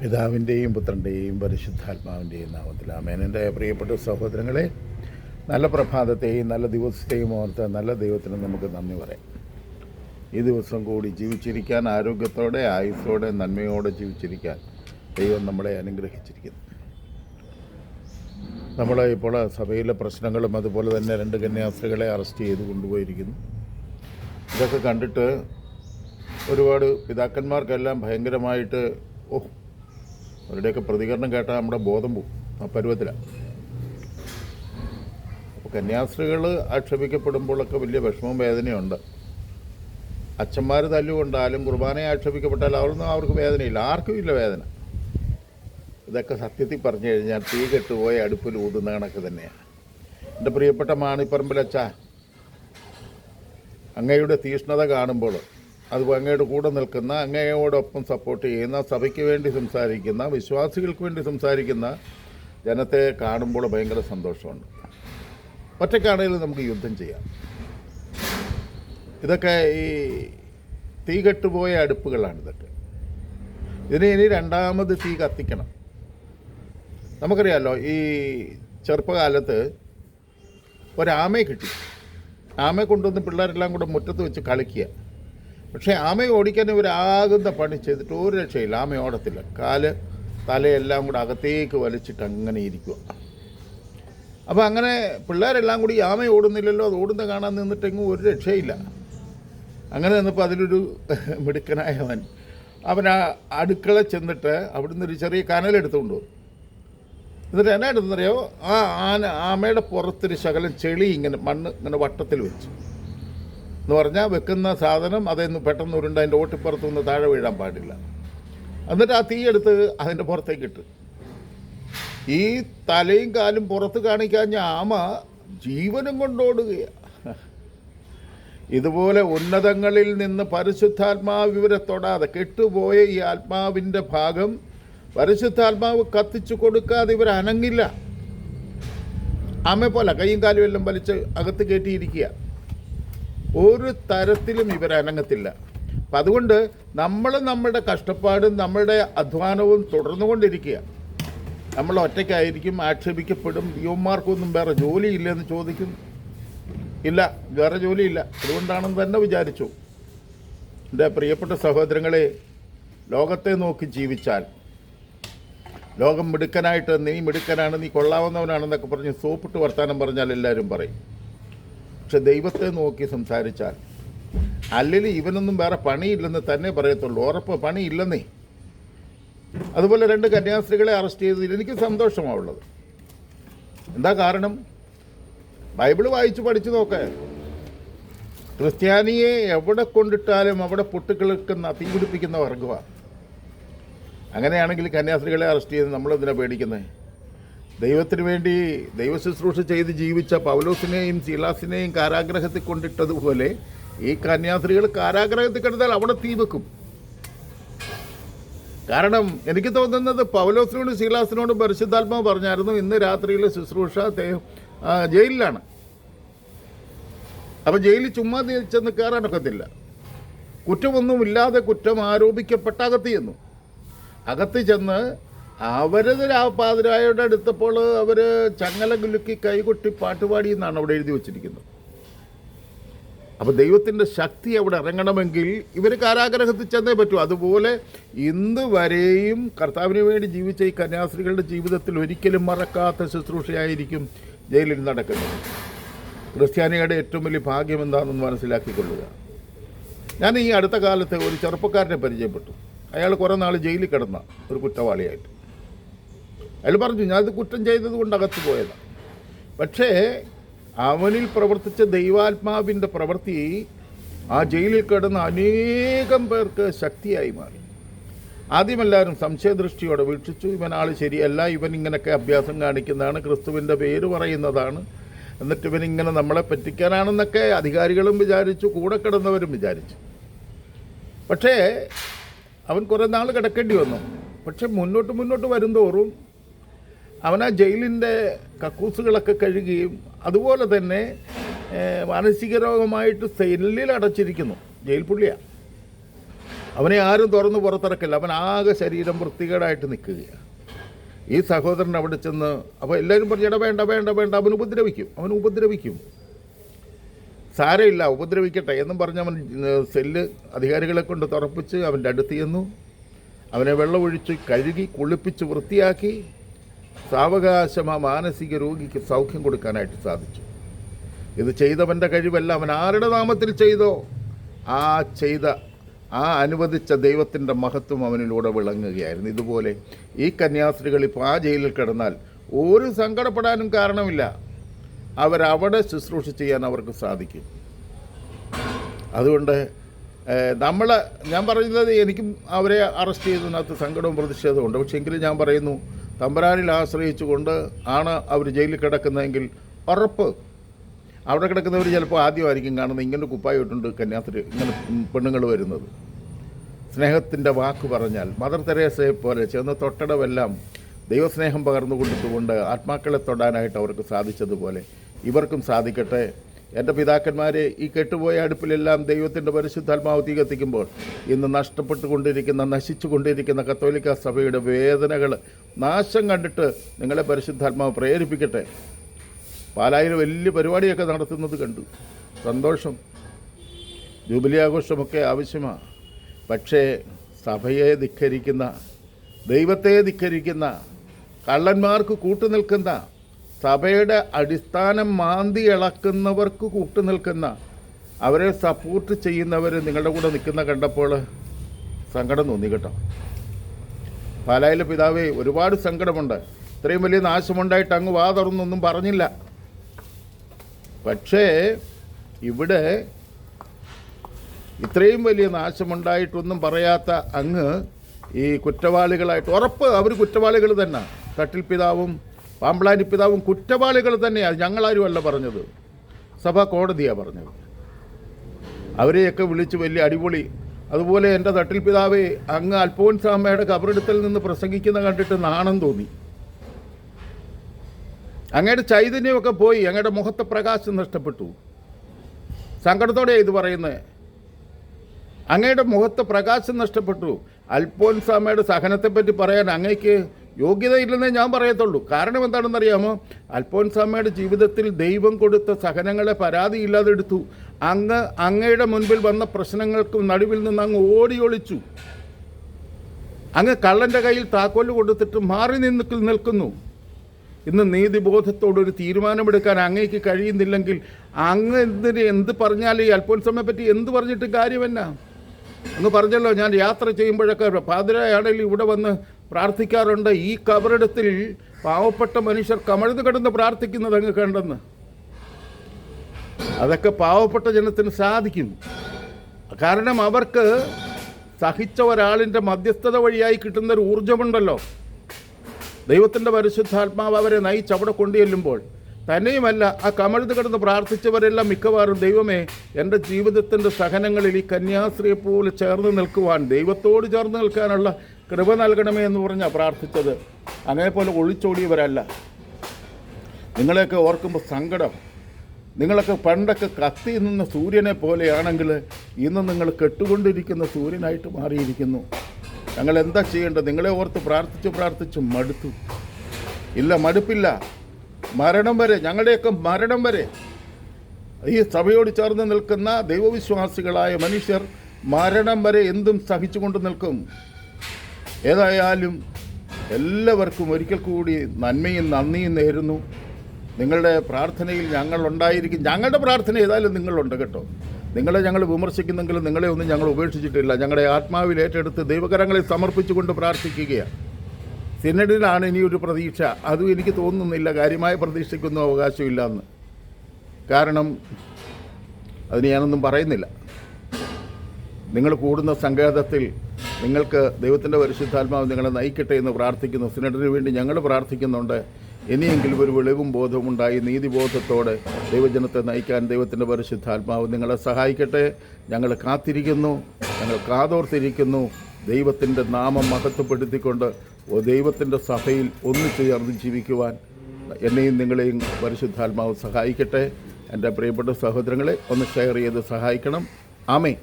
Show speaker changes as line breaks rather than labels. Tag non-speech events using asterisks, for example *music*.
പിതാവിന്റെയും പുത്രന്റെയും പരിശുദ്ധാത്മാവിന്റെയും നാമത്തിൽ അമേനന്റെ പ്രിയപ്പെട്ട സഹോദരങ്ങളെ നല്ല പ്രഭാതത്തെയും നല്ല ദിവസത്തെയും ഓർത്ത് നല്ല ദൈവത്തിന് നമുക്ക് നന്ദി പറയാം. ഈ ദിവസം കൂടി ജീവിച്ചിരിക്കാൻ ആരോഗ്യത്തോടെ ആയുസ്സോടെ നന്മയോടെ ജീവിച്ചിരിക്കാൻ ദൈവം നമ്മളെ അനുഗ്രഹിച്ചിരിക്കുന്നു. നമ്മൾ ഇപ്പോൾ സഭയിലെ പ്രശ്നങ്ങളും അതുപോലെ തന്നെ രണ്ട് കന്യാസ്ത്രീകളെ അറസ്റ്റ് ചെയ്ത് കൊണ്ടുപോയിരിക്കുന്നു. ഇതൊക്കെ കണ്ടിട്ട് ഒരുപാട് പിതാക്കന്മാർക്കെല്ലാം ഭയങ്കരമായിട്ട് ഓ അവരുടെയൊക്കെ പ്രതികരണം കേട്ടാൽ നമ്മുടെ ബോധം പോവും ആ പരുവത്തിലാണ് അപ്പോൾ കന്യാസ്ത്രീകൾ ആക്ഷേപിക്കപ്പെടുമ്പോഴൊക്കെ വലിയ വിഷമവും വേദനയുണ്ട്. അച്ഛന്മാർ തല്ലുകൊണ്ടാലും കുർബാനയെ ആക്ഷേപിക്കപ്പെട്ടാൽ അവരൊന്നും അവർക്ക് വേദനയില്ല ആർക്കും ഇല്ല വേദന. ഇതൊക്കെ സത്യത്തിൽ പറഞ്ഞു കഴിഞ്ഞാൽ തീ കെട്ടുപോയ അടുപ്പിൽ ഊതുന്ന കണക്ക് തന്നെയാണ് എന്റെ പ്രിയപ്പെട്ട മാണിപ്പറമ്പിലച്ച അങ്ങയുടെ തീഷ്ണത കാണുമ്പോൾ അത് അങ്ങയുടെ കൂടെ നിൽക്കുന്ന അങ്ങയോടൊപ്പം സപ്പോർട്ട് ചെയ്യുന്ന സഭയ്ക്ക് വേണ്ടി സംസാരിക്കുന്ന വിശ്വാസികൾക്ക് വേണ്ടി സംസാരിക്കുന്ന ജനത്തെ കാണുമ്പോൾ ഭയങ്കര സന്തോഷമുണ്ട്. ഒറ്റക്കാണെങ്കിലും നമുക്ക് യുദ്ധം ചെയ്യാം. ഇതൊക്കെ ഈ തീ കെട്ടുപോയ അടുപ്പുകളാണ് ഇതൊക്കെ. ഇതിന് ഇനി രണ്ടാമത് തീ കത്തിക്കണം. നമുക്കറിയാമല്ലോ ഈ ചെറുപ്പകാലത്ത് ഒരാമയെ കിട്ടി. ആമയെ കൊണ്ടുവന്ന് പിള്ളേരെല്ലാം കൂടെ മുറ്റത്ത് വെച്ച് കളിക്കുക. പക്ഷേ ആമയെ ഓടിക്കാൻ ഇവരാകുന്ന പണി ചെയ്തിട്ട് ഒരു രക്ഷയില്ല. ആമ ഓടത്തില്ല. കാൽ തലയെല്ലാം കൂടെ അകത്തേക്ക് വലിച്ചിട്ട് അങ്ങനെ ഇരിക്കുക അപ്പോൾ അങ്ങനെ പിള്ളേരെല്ലാം കൂടി ആമ ഓടുന്നില്ലല്ലോ അത് ഓടുന്ന കാണാൻ നിന്നിട്ടെങ്ങും ഒരു രക്ഷയില്ല. അങ്ങനെ നിന്നപ്പോൾ അതിലൊരു *laughs* മിടുക്കനായവൻ. അവൻ ആ അടുക്കള ചെന്നിട്ട് അവിടുന്ന് ഒരു ചെറിയ കനലെടുത്തുകൊണ്ട് പോകും എന്നിട്ട് എന്നാ എടുത്തെന്നറിയോ ആ ആന ആമയുടെ പുറത്തൊരു ശകലം ചെളി ഇങ്ങനെ മണ്ണ് ഇങ്ങനെ വട്ടത്തിൽ വെച്ചു. എന്ന് പറഞ്ഞാൽ വെക്കുന്ന സാധനം അതൊന്ന് പെട്ടെന്ന് ഉരുണ്ട് അതിന്റെ ഓട്ടിപ്പുറത്ത് നിന്ന് താഴെ വീഴാൻ പാടില്ല. എന്നിട്ട് ആ തീ എടുത്ത് അതിന്റെ പുറത്തേക്ക് ഇട്ട്. ഈ തലയും കാലും പുറത്ത് കാണിക്കാഞ്ഞ ആമ ജീവനും കൊണ്ടോടുകയാണ് ഇതുപോലെ ഉന്നതങ്ങളിൽ നിന്ന് പരിശുദ്ധാത്മാവ് ഇവരെ തൊടാതെ കെട്ടുപോയ ഈ ആത്മാവിന്റെ ഭാഗം പരിശുദ്ധാത്മാവ് കത്തിച്ചു കൊടുക്കാതെ ഇവർ അനങ്ങില്ല. ആമയെ പോലെ കൈയും കാലും എല്ലാം വലിച്ച് അകത്ത് കയറ്റിയിരിക്കുക ഒരു തരത്തിലും ഇവർ അനങ്ങത്തില്ല. അപ്പം അതുകൊണ്ട് നമ്മൾ നമ്മുടെ കഷ്ടപ്പാടും നമ്മളുടെ അധ്വാനവും തുടർന്നുകൊണ്ടിരിക്കുക നമ്മൾ ഒറ്റയ്ക്കായിരിക്കും ആക്ഷേപിക്കപ്പെടും യുവമാർക്കൊന്നും വേറെ ജോലിയില്ലെന്ന് ചോദിക്കും. ഇല്ല വേറെ ജോലിയില്ല. അതുകൊണ്ടാണെന്ന് തന്നെ വിചാരിച്ചു. എന്റെ പ്രിയപ്പെട്ട സഹോദരങ്ങളെ ലോകത്തെ നോക്കി ജീവിച്ചാൽ ലോകം മിടുക്കനായിട്ട് നീ മിടുക്കനാണ് നീ കൊള്ളാവുന്നവനാണെന്നൊക്കെ പറഞ്ഞ് സോപ്പിട്ട് വർത്താനം പറഞ്ഞാൽ എല്ലാവരും പറയും. പക്ഷെ ദൈവത്തെ നോക്കി സംസാരിച്ചാൽ അല്ലെങ്കിൽ ഇവനൊന്നും വേറെ പണിയില്ലെന്ന് തന്നെ പറയത്തുള്ളൂ. ഉറപ്പ് പണിയില്ലെന്നേ. അതുപോലെ രണ്ട് കന്യാസ്ത്രീകളെ അറസ്റ്റ് ചെയ്തതിൽ എനിക്ക് സന്തോഷമാവുള്ളത് എന്താ കാരണം? ബൈബിൾ വായിച്ച് പഠിച്ചു നോക്കേ. ക്രിസ്ത്യാനിയെ എവിടെ കൊണ്ടിട്ടാലും അവിടെ പൊട്ടിക്കിളിക്കുന്ന തീപിടിപ്പിക്കുന്ന വർഗമാണ് അങ്ങനെയാണെങ്കിൽ കന്യാസ്ത്രീകളെ അറസ്റ്റ് ചെയ്ത് നമ്മളെന്തിനാ പേടിക്കുന്നത് ദൈവത്തിന് വേണ്ടി ദൈവ ശുശ്രൂഷ ചെയ്ത് ജീവിച്ച പൗലോസിനെയും ശീലാസിനെയും കാരാഗ്രഹത്തിൽ കൊണ്ടിട്ടതുപോലെ ഈ കന്യാസ്ത്രീകൾ കാരാഗ്രഹത്തിൽ കിടന്നാൽ അവിടെ തീ വെക്കും. കാരണം എനിക്ക് തോന്നുന്നത് പൗലോസിനോട് ശീലാസിനോട് പരിശുദ്ധാത്മാവ് പറഞ്ഞായിരുന്നു ഇന്ന് രാത്രിയിലെ ശുശ്രൂഷ ജയിലിലാണ്. അപ്പം ജയിലിൽ ചുമ്മാ ചെന്ന് കയറാനൊക്കത്തില്ല കുറ്റമൊന്നുമില്ലാതെ കുറ്റം ആരോപിക്കപ്പെട്ട അകത്ത് ചെന്നു അകത്ത് ചെന്ന് അവരത് പാതിരായോട് അടുത്തപ്പോൾ അവർ ചങ്ങല കുലുക്കി കൈകൊട്ടി പാട്ടുപാടി എന്നാണ് അവിടെ എഴുതി വച്ചിരിക്കുന്നത്. അപ്പോൾ ദൈവത്തിന്റെ ശക്തി അവിടെ ഇറങ്ങണമെങ്കിൽ ഇവർ കാരാഗ്രഹത്തിൽ ചെന്നേ പറ്റൂ. അതുപോലെ ഇന്ന് വരെയും കർത്താവിന് വേണ്ടി ജീവിച്ച ഈ കന്യാസ്ത്രീകളുടെ ജീവിതത്തിൽ ഒരിക്കലും മറക്കാത്ത ശുശ്രൂഷയായിരിക്കും ജയിലിൽ നടക്കുന്നത്. ക്രിസ്ത്യാനിയുടെ ഏറ്റവും വലിയ ഭാഗ്യം എന്താണെന്ന് മനസ്സിലാക്കിക്കൊള്ളുക. ഞാൻ ഈ അടുത്ത കാലത്ത് ഒരു ചെറുപ്പക്കാരനെ പരിചയപ്പെട്ടു. അയാൾ കുറേ നാൾ ജയിലിൽ കിടന്ന ഒരു കുറ്റവാളിയായിട്ട്. അയാൾ പറഞ്ഞു ഞാനത് കുറ്റം ചെയ്തത് കൊണ്ട് അകത്ത് പോയതാണ് പക്ഷേ അവനിൽ പ്രവർത്തിച്ച ദൈവാത്മാവിന്റെ പ്രവൃത്തി ആ ജയിലിൽ കിടന്ന അനേകം പേർക്ക് ശക്തിയായി മാറി. ആദ്യം എല്ലാവരും സംശയദൃഷ്ടിയോടെ വീക്ഷിച്ചു. ഇവൻ ആൾ ശരിയല്ല ഇവൻ ഇങ്ങനെയൊക്കെ അഭ്യാസം കാണിക്കുന്നതാണ് ക്രിസ്തുവിന്റെ പേര് പറയുന്നതാണ്. എന്നിട്ട് ഇവൻ ഇങ്ങനെ നമ്മളെ പറ്റിക്കാനാണെന്നൊക്കെ അധികാരികളും വിചാരിച്ചു കൂടെ കിടന്നവരും വിചാരിച്ചു. പക്ഷേ അവൻ കുറേ നാൾ കിടക്കേണ്ടി വന്നു. പക്ഷെ മുന്നോട്ട് മുന്നോട്ട് വരുംതോറും അവൻ ആ ജയിലിന്റെ കക്കൂസുകളൊക്കെ കഴുകുകയും അതുപോലെ തന്നെ മാനസിക രോഗമായിട്ട് സെല്ലിൽ അടച്ചിരിക്കുന്നു ജയിൽ പുള്ളിയാണ് അവനെ ആരും തുറന്ന് പുറത്തിറക്കില്ല അവൻ ആകെ ശരീരം വൃത്തികേടായിട്ട് നിൽക്കുകയാണ് ഈ സഹോദരൻ അവിടെ ചെന്ന് അപ്പോൾ എല്ലാവരും പറഞ്ഞു എടാ വേണ്ട വേണ്ട വേണ്ട അവൻ ഉപദ്രവിക്കും അവൻ ഉപദ്രവിക്കും. സാരമില്ല ഉപദ്രവിക്കട്ടെ എന്നും പറഞ്ഞ് അവൻ സെല്ല് അധികാരികളെ കൊണ്ട് തുറപ്പിച്ച് അവന്റെ അടുത്ത് ചെന്നു. അവനെ വെള്ളമൊഴിച്ച് കഴുകി കുളിപ്പിച്ച് വൃത്തിയാക്കി. സാവകാശം ആ മാനസിക രോഗിക്ക് സൗഖ്യം കൊടുക്കാനായിട്ട് സാധിച്ചു. ഇത് ചെയ്തവന്റെ കഴിവല്ല അവൻ ആരുടെ നാമത്തിൽ ചെയ്തോ ആ ചെയ്ത ആ അനുവദിച്ച ദൈവത്തിന്റെ മഹത്വം അവനിലൂടെ വിളങ്ങുകയായിരുന്നു. ഇതുപോലെ ഈ കന്യാസ്ത്രീകൾ ഇപ്പോൾ ആ ജയിലിൽ കിടന്നാൽ ഒരു സങ്കടപ്പെടാനും കാരണമില്ല. അവരവിടെ ശുശ്രൂഷ ചെയ്യാൻ അവർക്ക് സാധിക്കും. അതുകൊണ്ട് നമ്മൾ ഞാൻ പറയുന്നത് എനിക്കും അവരെ അറസ്റ്റ് ചെയ്തതിനകത്ത് സങ്കടവും പ്രതിഷേധവും ഉണ്ട്. പക്ഷേ എങ്കിലും ഞാൻ പറയുന്നു തമ്പരാനിൽ ആശ്രയിച്ചുകൊണ്ട് ആണ് അവർ ജയിലിൽ കിടക്കുന്നതെങ്കിൽ ഉറപ്പ്. അവിടെ കിടക്കുന്നവർ ചിലപ്പോൾ ആദ്യമായിരിക്കും കാണുന്നത്. ഇങ്ങനെ കുപ്പായി ഇട്ടുണ്ട് കന്യാസ്ത്രീ ഇങ്ങനെ പെണ്ണുങ്ങൾ വരുന്നത്. സ്നേഹത്തിന്റെ വാക്ക് പറഞ്ഞാൽ മദർ തെരേസയെ പോലെ ചെന്ന തൊട്ടടവെല്ലാം ദൈവസ്നേഹം പകർന്നു കൊടുത്തുകൊണ്ട് ആത്മാക്കളെ തൊടാനായിട്ട് അവർക്ക് സാധിച്ചതുപോലെ ഇവർക്കും സാധിക്കട്ടെ. എന്റെ പിതാക്കന്മാരെ ഈ കെട്ടുപോയ അടുപ്പിലെല്ലാം ദൈവത്തിന്റെ പരിശുദ്ധാത്മാവ് തികത്തിക്കുമ്പോൾ ഇന്ന് നഷ്ടപ്പെട്ടു ഇന്ന് നഷ്ടപ്പെട്ടുകൊണ്ടിരിക്കുന്ന നശിച്ചുകൊണ്ടിരിക്കുന്ന കത്തോലിക്ക സഭയുടെ വേദനകൾ നാശം കണ്ടിട്ട് നിങ്ങളെ പരിശുദ്ധാത്മാവ് പ്രേരിപ്പിക്കട്ടെ. പാലായിൽ വലിയ പരിപാടിയൊക്കെ നടത്തുന്നത് കണ്ടു. സന്തോഷം. ജൂബിലി ആഘോഷമൊക്കെ ആവശ്യമാണ് പക്ഷേ സഭയെ ധിക്കരിക്കുന്ന ദൈവത്തെ ധിക്കരിക്കുന്ന കള്ളന്മാർക്ക് കൂട്ടുനിൽക്കുന്ന സഭയുടെ അടിസ്ഥാനം മാന്തി ഇളക്കുന്നവർക്ക് കൂട്ടുനിൽക്കുന്ന അവരെ സപ്പോർട്ട് ചെയ്യുന്നവർ നിങ്ങളുടെ കൂടെ നിൽക്കുന്ന കണ്ടപ്പോൾ സങ്കടം തോന്നി കേട്ടോ. പാലായിലെ പിതാവേ ഒരുപാട് സങ്കടമുണ്ട്. ഇത്രയും വലിയ നാശമുണ്ടായിട്ട് അങ്ങ് വാ തുറന്നൊന്നും പറഞ്ഞില്ല. പക്ഷേ ഇവിടെ ഇത്രയും വലിയ നാശമുണ്ടായിട്ടൊന്നും പറയാത്ത അങ്ങ് ഈ കുറ്റവാളികളായിട്ട് ഉറപ്പ് അവർ കുറ്റവാളികൾ തന്നെ. തട്ടിൽ പിതാവും പാമ്പ്ളാനി പിതാവും കുറ്റവാളികൾ തന്നെയാണ് ഞങ്ങളാരുമല്ല പറഞ്ഞത്. സഭ കോടതിയാണ് പറഞ്ഞത്. അവരെയൊക്കെ വിളിച്ച് വലിയ അടിപൊളി. അതുപോലെ എന്റെ തട്ടിൽ പിതാവേ അങ്ങ് അൽഫോൻസാമ്മയുടെ കബറിടത്തിൽ നിന്ന് പ്രസംഗിക്കുന്ന കണ്ടിട്ട് നാണം തോന്നി. അങ്ങയുടെ ചൈതന്യമൊക്കെ പോയി അങ്ങയുടെ മുഖത്തെ പ്രകാശം നഷ്ടപ്പെട്ടു. സങ്കടത്തോടെ ഇത് പറയുന്നത് അങ്ങയുടെ മുഖത്തെ പ്രകാശം നഷ്ടപ്പെട്ടു. അൽഫോൻസാമയുടെ സഹനത്തെപ്പറ്റി പറയാൻ അങ്ങയ്ക്ക് യോഗ്യതയില്ലെന്നേ ഞാൻ പറയത്തുള്ളൂ. കാരണം എന്താണെന്നറിയാമോ? അൽഫോൻസാമ്മയുടെ ജീവിതത്തിൽ ദൈവം കൊടുത്ത സഹനങ്ങളെ പരാതിയില്ലാതെ എടുത്തു അങ്ങ് അങ്ങയുടെ മുൻപിൽ വന്ന പ്രശ്നങ്ങൾക്ക് നടുവിൽ നിന്ന് അങ്ങ് ഓടി ഒളിച്ചു അങ്ങ് കള്ളന്റെ കയ്യിൽ താക്കോൽ കൊടുത്തിട്ട് മാറി നിന്ന് നിൽക്കുന്നു. ഇന്ന് നീതിബോധത്തോടൊരു തീരുമാനമെടുക്കാൻ അങ്ങേക്ക് കഴിയുന്നില്ലെങ്കിൽ അങ്ങ് എന്തിന് എന്ത് പറഞ്ഞാലും ഈ അൽഫോൻസമ്മയെ പറ്റി എന്ത് പറഞ്ഞിട്ട് കാര്യമെന്നാ? അങ്ങ് പറഞ്ഞല്ലോ ഞാൻ യാത്ര ചെയ്യുമ്പോഴൊക്കെ പാതിരായാണെങ്കിൽ ഇവിടെ വന്ന് പ്രാർത്ഥിക്കാറുണ്ട് ഈ കബറിടത്തിൽ പാവപ്പെട്ട മനുഷ്യർ കമഴ്ന്നു കിടന്ന് പ്രാർത്ഥിക്കുന്നത് അങ്ങ് കണ്ടെന്ന്. അതൊക്കെ പാവപ്പെട്ട ജനത്തിന് സാധിക്കുന്നു. കാരണം അവർക്ക് സഹിച്ച ഒരാളിന്റെ മധ്യസ്ഥത വഴിയായി കിട്ടുന്ന ഒരു ഊർജമുണ്ടല്ലോ ദൈവത്തിന്റെ പരിശുദ്ധാത്മാവ് അവരെ നയിച്ച് അവിടെ കൊണ്ടുചെല്ലുമ്പോൾ തന്നെയുമല്ല ആ കമഴ്ന്ന് കിടന്ന് പ്രാർത്ഥിച്ചവരെല്ലാം മിക്കവാറും ദൈവമേ എന്റെ ജീവിതത്തിന്റെ സഹനങ്ങളിൽ ഈ കന്യാസ്ത്രീയെ പോലെ ചേർന്ന് നിൽക്കുവാൻ ദൈവത്തോട് ചേർന്ന് നിൽക്കാനുള്ള കൃപ നൽകണമേ എന്ന് പറഞ്ഞാൽ പ്രാർത്ഥിച്ചത്. അങ്ങനെ പോലെ ഒളിച്ചോടിയവരല്ല. നിങ്ങളെയൊക്കെ ഓർക്കുമ്പോൾ സങ്കടം. നിങ്ങളൊക്കെ പണ്ടൊക്കെ കത്തി നിന്ന സൂര്യനെ പോലെയാണെങ്കിൽ ഇന്ന് നിങ്ങൾ കെട്ടുകൊണ്ടിരിക്കുന്ന സൂര്യനായിട്ട് മാറിയിരിക്കുന്നു. ഞങ്ങൾ എന്താ ചെയ്യേണ്ടത്? നിങ്ങളെ ഓർത്ത് പ്രാർത്ഥിച്ച് പ്രാർത്ഥിച്ച് മടുത്തു. ഇല്ല മടുപ്പില്ല. മരണം വരെ ഞങ്ങളുടെയൊക്കെ മരണം വരെ. ഈ സഭയോട് ചേർന്ന് നിൽക്കുന്ന ദൈവവിശ്വാസികളായ മനുഷ്യർ മരണം വരെ എന്തും സഹിച്ചുകൊണ്ട് നിൽക്കും. ഏതായാലും എല്ലാവർക്കും ഒരിക്കൽ കൂടി നന്മയും നന്ദിയും നേരുന്നു. നിങ്ങളുടെ പ്രാർത്ഥനയിൽ ഞങ്ങൾ ഉണ്ടായിരിക്കും. ഞങ്ങളുടെ പ്രാർത്ഥന ഏതായാലും നിങ്ങളുണ്ട് കേട്ടോ. നിങ്ങളെ ഞങ്ങൾ വിമർശിക്കുന്നെങ്കിലും നിങ്ങളെ ഒന്നും ഞങ്ങൾ ഉപേക്ഷിച്ചിട്ടില്ല. ഞങ്ങളുടെ ആത്മാവിൽ ഏറ്റെടുത്ത് ദൈവകരങ്ങളെ സമർപ്പിച്ചുകൊണ്ട് പ്രാർത്ഥിക്കുകയാണ്. സിനഡിലാണ് ഇനിയൊരു പ്രതീക്ഷ. അതും എനിക്ക് തോന്നുന്നില്ല. കാര്യമായ പ്രതീക്ഷയ്ക്കൊന്നും അവകാശമില്ല എന്ന് കാരണം അതിന് ഞാനൊന്നും പറയുന്നില്ല. നിങ്ങൾ കൂടുന്ന സങ്കേതത്തിൽ നിങ്ങൾക്ക് ദൈവത്തിന്റെ പരിശുദ്ധാത്മാവ് നിങ്ങളെ നയിക്കട്ടെ എന്ന് പ്രാർത്ഥിക്കുന്നു. സിനഡിന് വേണ്ടി ഞങ്ങൾ പ്രാർത്ഥിക്കുന്നുണ്ട്. ഇനിയെങ്കിലും ഒരു വെളിവും ബോധവും ഉണ്ടായി നീതിബോധത്തോടെ ദൈവജനത്തെ നയിക്കാൻ ദൈവത്തിന്റെ പരിശുദ്ധാത്മാവ് നിങ്ങളെ സഹായിക്കട്ടെ. ഞങ്ങൾ കാത്തിരിക്കുന്നു. ഞങ്ങൾ കാതോർത്തിരിക്കുന്നു. ദൈവത്തിന്റെ നാമം മഹത്വപ്പെടുത്തിക്കൊണ്ട് ദൈവത്തിന്റെ സഭയിൽ ഒന്നിച്ചു ചേർന്ന് ജീവിക്കുവാൻ എന്നെയും നിങ്ങളെയും പരിശുദ്ധാത്മാവ് സഹായിക്കട്ടെ. എന്റെ പ്രിയപ്പെട്ട സഹോദരങ്ങളെ ഒന്ന് ഷെയർ ചെയ്ത് സഹായിക്കണം. ആമേ